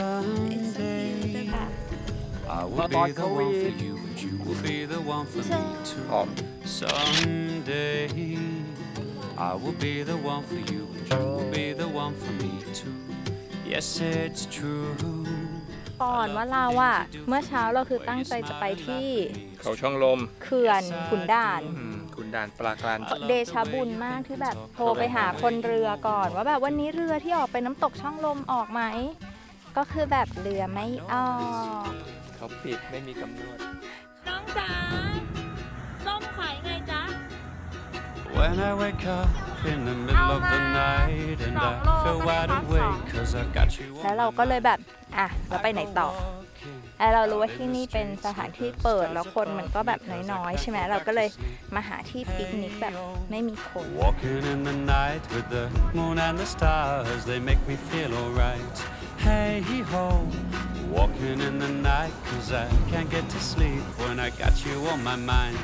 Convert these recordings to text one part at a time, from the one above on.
someday I will Not be the like one for Korean. you, and you will be the one for me too. หอม Someday I will be the one for you, and you will be the one for me too. Yes, it's true. ก่อนว่าเราอะเมื่อเช้าเราคือตั้งใจจะไปที่เขาช่องลมเขื่อนขุนด่านอืมคุณด่านปลากลานเดชะบุญมากที่แบบโทรไปหาคนเรือก่อน ว่าแบบวันนี้เรือที่ออกไปน้ำตกช่องลมออกไหม ก็คือแบบเรือไม่ออกเขาปิดไม่มีกำหนดน้องจ๋าส้มขายไงจ๊ะ When I wake up in the middle of the night and I feel wide awake, cause I got you แล้ว on เรา my ก็เลยแบบ อะ เราไปไหนต่อ เรารู้ว่าที่นี่เป็นสถานที่เปิดแล้วคนมันก็แบบน้อยๆ ใช่ไหมเราก็เลยมาหาที่ปิกนิกแบบไม่มีคน Walking in the night with the moon and the stars, they make me feel alright. Hey ho, walking in the night, cause I can't get to sleep when I got you on my mind.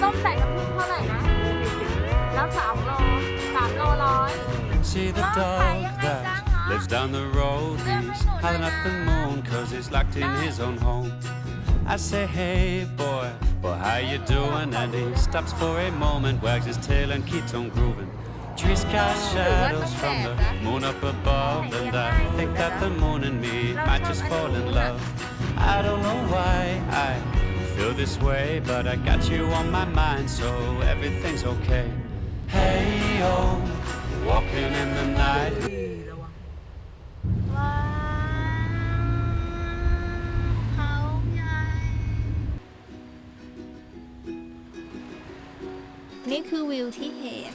ส้มใส่น้ำผึ้งเท่าไหร่นะ แล้วสามโลสามโลร้อย See the Mom, dog kaya nga that lang, ha? lives down the road, howling at the moon, cause he's locked in his own home. I say, hey boy, boy, how you doing? And he stops for a moment, wags his tail and keeps on grooving. Trees cast shadows from the moon up above, and I think that the moon and me might just fall in love. I don't know why I feel this way, but I got you on my mind, so everything's okay. Hey oh, walking in the night. นี่คือวิวที่เห็น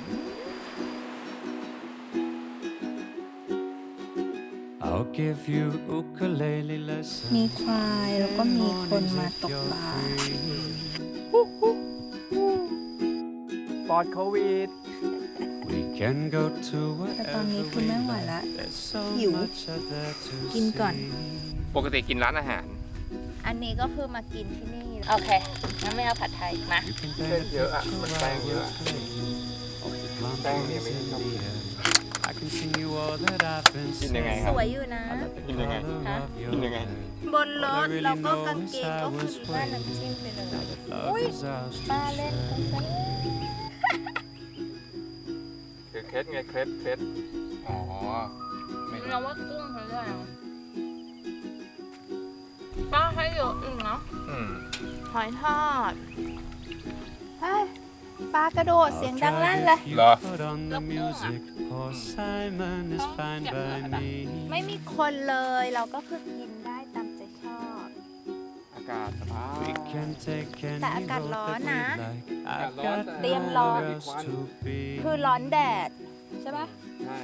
I'll give you ukulele lessons. มีควายแล้วก็มีคนมาตกปลาปลอดโควิด We can go to แต่ตอนนี้ wherever คือ we ไม่ไหว like. ละ There's so Hiểu. much out there to กินก่อน see. ปกติกินร้านอาหาร อันนี้ก็คือมากินที่นี่ โอเค งั้นไม่เอาผัดไทย มา You can เส้น paint a เยอะอะ picture มัน of แป้งเยอะ our place. Of the plum แป้งเนี่ยไม่ trees ชอบ in the air. I can sing you all that I've been กินยังไง saying. คสรับวยอยู่นะ กินยังไง Color Hả? of your กินยังไง hair. บนรถแล้วก็กางเกงก็คือด้านน้ำจิ้มไปเลย Love Ui, is ours to ป้าเล่นกันซะคือเคล็ดไงเคล็ดเคล็ดอ๋อไม่รู้เราว่ากุ้งเขาด้วยป้าให้เยอะอีกเนาะอืม หอยทอดเฮ้ยปลากระโดดเสียงดังลั่นเลย You เหรอ put on the music. Poor Simon is fine by me. ไม่มีคนเลยเราก็คือกินได้ตามใจชอบ อากาศสบาย We can take any แต่อากาศ road ร้อน that we นะ like. อากาศ I've ร้อน got แต่ เตรียมรอ nowhere else to be. คือร้อนแดด ใช่ปะใช่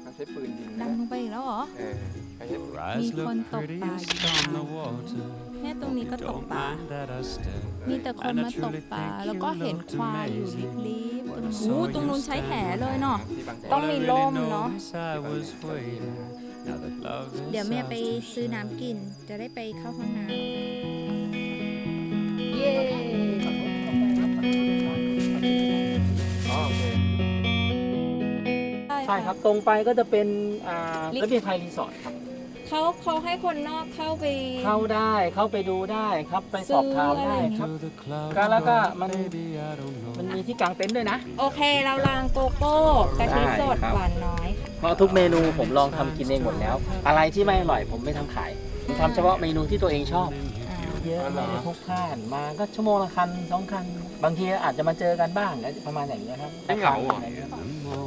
เขาใช้ปืนยิงดันะงลงไปอีกแล้วเหรอ เออเขาใช้ Your eyes Mi con look pretty tocca on the water. เนี่ยตรงนี้ก็ตก Don't ปลา mind that I stare. มีแต่คนมาตกปลา แล้วก็เห็นควายอยู่ริบๆตรงนู้นตรงนู้นใช้แหเลยเนาะที่บางแสนต้อง All I มี really ร่ม know เนาะ is I was waiting. Now that love is เดี๋ยวแม่ ours ไป to ซื้อ share. น้ำกิน จะได้ไปเข้าห้องน้ำ เย้อ๋อโอเคใช่ครับ ตรงไปก็จะเป็นอ่าระเบียงไทยรีสอร์ทครับ เขาเขาให้คนนอกเข้าไป เข้าได้เข้าไปดูได้ครับไปสอบถามได้ครับ To the cloud ก็แล้วก็มัน baby, I don't know. มันมีที่กางเต็นท์ด้วยนะ โอเคเราลางโกโก้กะทิสดได้ครับหวานน้อยค่ะเพราะทุกเมนูผมลองทำกินเองหมดแล้ว อะไรที่ไม่อร่อยผมไม่ทำขายผมทำเฉพาะเมนูที่ตัวเองชอบอ่าเยอะไม่ได้พกผ่านมาก็ชั่วโมงละคันสองคัน บางทีอาจจะมาเจอกันบ้างประมาณอย่างนี้ยครับไม่เหงาเหรอ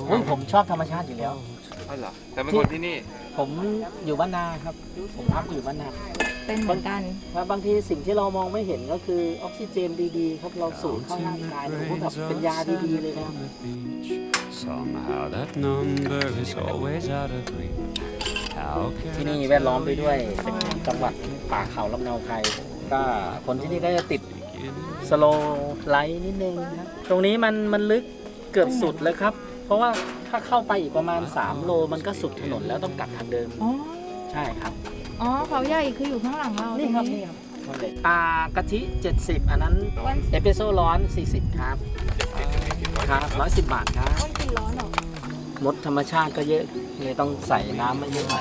เฮ้ยผมชอบธรรมชาติอยู่แล้ว อ๋อเหรอแต่เป็นคนที่นี่ ผมอยู่บ้านนาครับ ผมพักอยู่บ้านนา เป็นเหมือนกัน ครับบางทีสิ่งที่เรามองไม่เห็นก็คือออกซิเจนดีๆครับเราสูดเข้าร่างกายผมว่าแบบเป็นยาดีๆเลยนะ On the beach. Somehow that number is always out of reach. How ที่ can นี่ I แวดล้อมไป tell ด้วย you เป็นจังหวัดป่าเขาลำเนาไพรก็คนที่นี่ก็จะติด begin? สโลไลท์นิดนึงนะครับ ตรงนี้มันมันลึกเกือบสุดแล้วครับ เพราะว่า ถ้าเข้าไปอีกประมาณ 3 โลมันก็สุดถนนแล้วต้องกลับทางเดิม อ๋อ ใช่ครับ อ๋อเขาใหญ่คืออยู่ข้างหลังเรานี่นี่ครับนี่ครับปลากะทิ 70 อันนั้น วันเอสเปรสโซ่ร้อน 40 ครับครับ110บาทครับวันกินร้อนเหรอมดธรรมชาติก็เยอะเลยต้องใส่น้ำไม่เยอะค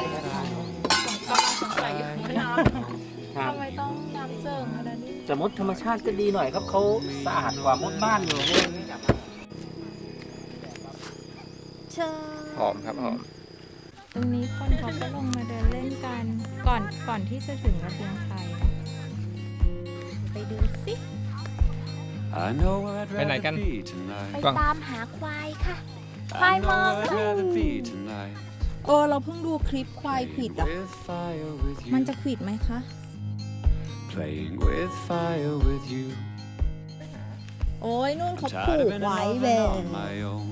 รับทำไมต้องน้ำเจิ่งขนาดนี้แต่มดธรรมชาติก็ดีหน่อยครับเขาสะอาดกว่ามดบ้านอยู่ เลยเชิญหอมครับหอม ตรงนี้คนเขาก็ลงมาเดินเล่นกัน ก่อนก่อนที่จะถึงระเบียงไทยนะไปดูสิ I know where I'd ไปไหนกัน rather be ไป tonight. กล้องตามหาควายค่ะ I Hi, know Mom. where I'd rather be tonight. เออเราเพิ่งดูคลิปควายขวิดอะ With fire with มัน you. จะขวิดไหมคะ Playing with fire with you. โอ้ยนู่นเขา Tired ผู of ก being ไว้ alone แบ on my own.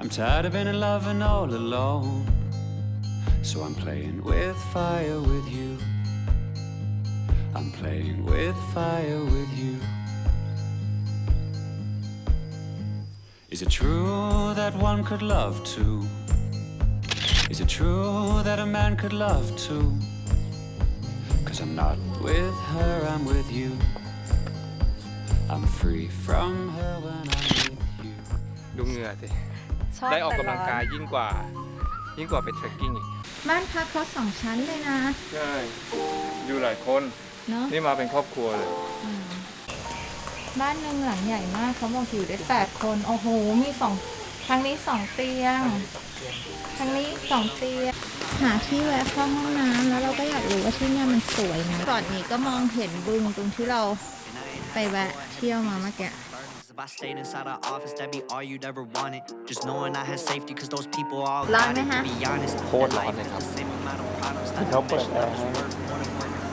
I'm tired of being in love and all alone. So I'm playing with fire with you. I'm playing with fire with you. Is it true that one could love two? Is it true that a man could love two? Cause I'm not with her, I'm with you. I'm free from her when I'm with you. ดูเหงื่อสิชอบได้ออกแต่กำลังกายร้อนยิ่งกว่า ยิ่งกว่าไปเทรคกิ้งอีกบ้านพักเขาสองชั้นเลยนะ ใช่อยู่หลายคนเนาะนี่มาเป็นครอบครัวเลย อืมบ้านหนึ่งหลังใหญ่มากเขาบอกอยู่ได้แปดคน โอ้โห มีสองทางนี้สองเตียง ทางนี้สองเตียง หาที่แวะเข้าห้องน้ำแล้วเราก็อยากรู้ว่าที่เนี่ยมันสวยนะก่อนนี้ก็มองเห็นบึงตรงที่เราไปแวะเที่ยวมาเมื่อกี้ If I stayed inside our office, that'd be all you'd ever wanted. Just knowing I had safety, cause those people all Long got it. ha? To be honest, โคตรร้อนเลยครับ the same amount of problems that เขาเปิดแอร์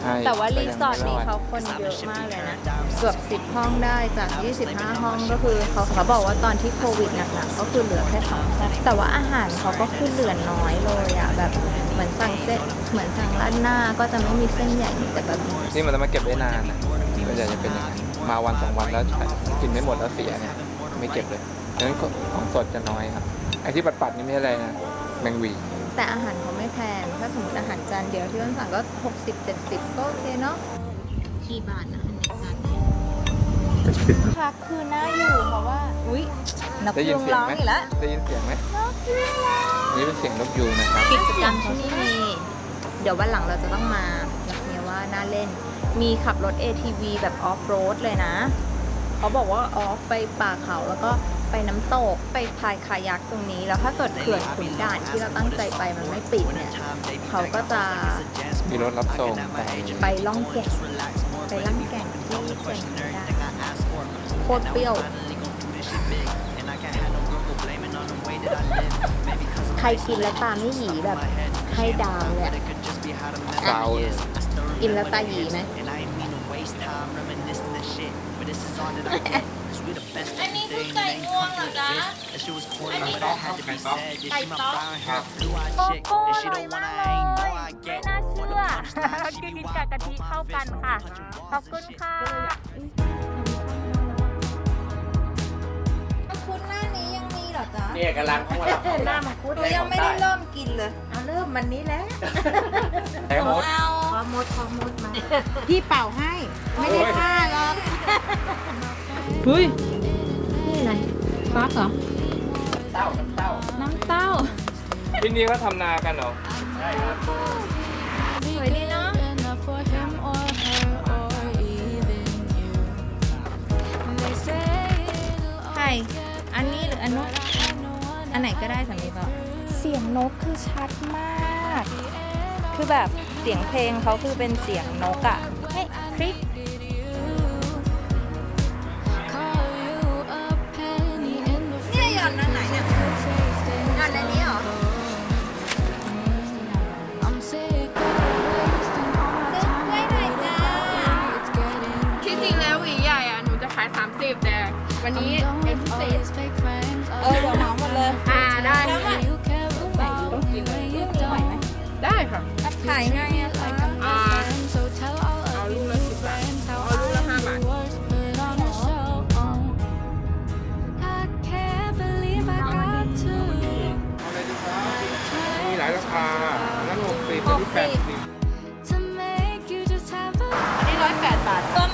ให้แต่ว่ารีสอร์ทนี้เขาคนเยอะมากเลยนะ เกือบสิบห้องได้จาก 25 ห้องก็คือเขาเขาบอกว่าตอนที่โควิดหนักๆก็คือเหลือแค่สองห้องแต่ว่าอาหารเขาก็คือเหลือน้อยเลยอะแบบเหมือนสั่งเส้นเหมือนสั่งร้านหน้าก็จะไม่มีเส้นใหญ่มีแต่แบบ นี่มันจะมาเก็บได้นานนะส่วนใหญ่จะเป็นอย่างนั้น มาวันสองวันแล้วกินไม่หมดแล้วเสียเนี่ยไม่เก็บเลยดังนั้นของสดจะน้อยครับไอ้ที่ปัดๆนี่ไม่ใช่อะไรนะแมงหวีแต่อาหารเขาไม่แพง ถ้าสมมติอาหารจานเดียวที่วันสั่งก็ 60 70 ก็โอเคเนาะกี่บาทนะอาหารจานค่ะคือน่าอยู่เพราะว่าอุ้ยนกได้ยิยุนงเสียงร้องไหมอีกแล้วได้ยินเสียงไหมนกยุงร้องอันนี้เป็นเสียงนกยูงนะครับกิจกรรมที่นี่มีเดี๋ยววันหลังเราจะต้องมาอยากเนี่ยว่าน่าเล่น มีขับรถ ATV แบบออฟโรดเลยนะ เขาบอกว่าออฟไปป่าเขาแล้วก็ไปน้ำตกไปพายคายักตรงนี้ แล้วถ้าเกิดเขื่อนขุนด่านที่เราตั้งใจไปมันไม่ปิดเนี่ย เขาก็จะมีรถรับส่งไปไปล่องแก่งไปล่องแก่งที่เขื่อนขุนด่านโคตรเปรี้ยวใครกินแล้วตาไม่หยีแบบให้ดาวเลยอะซาวเลยกินแล้วตาหยีไหม อันนี้คือไก่งวงเหรอจ๊ะอันนี้ไก่ต๊อกไก่ต๊อกโกโก้อร่อยมากเลยไม่น่าเชื่อกินกับกะทิเข้ากันค่ะ ขอบคุณค่ะมังคุดหน้านี้ยังมีเหรอจ๊ะเนี่ยกำลังของเราหน้ามังคุดหนูยังไม่ได้เริ่มกินเลย เอาเริ่มมันนี้แล้วเอา มดพอมดมาพี่เป่าให้ ไม่ได้ฆ่าหรอกเฮ้ยนี่อะไรฟักเหรอ เต้าเต้าน้ำเต้าที่นี่เขาทำนากันเหรอสวยดีเนาะ enough for him or her or even you. They say it'll ใครอันนี้หรืออันนู้นอันไหนก็ได้สามีบอกเสียงนกคือชัดมาก คือแบบ เสียงเพลงเขาคือเป็นเสียงนกอะเฮ้คลิก อันนี้ร้อยแปดบาท ตัว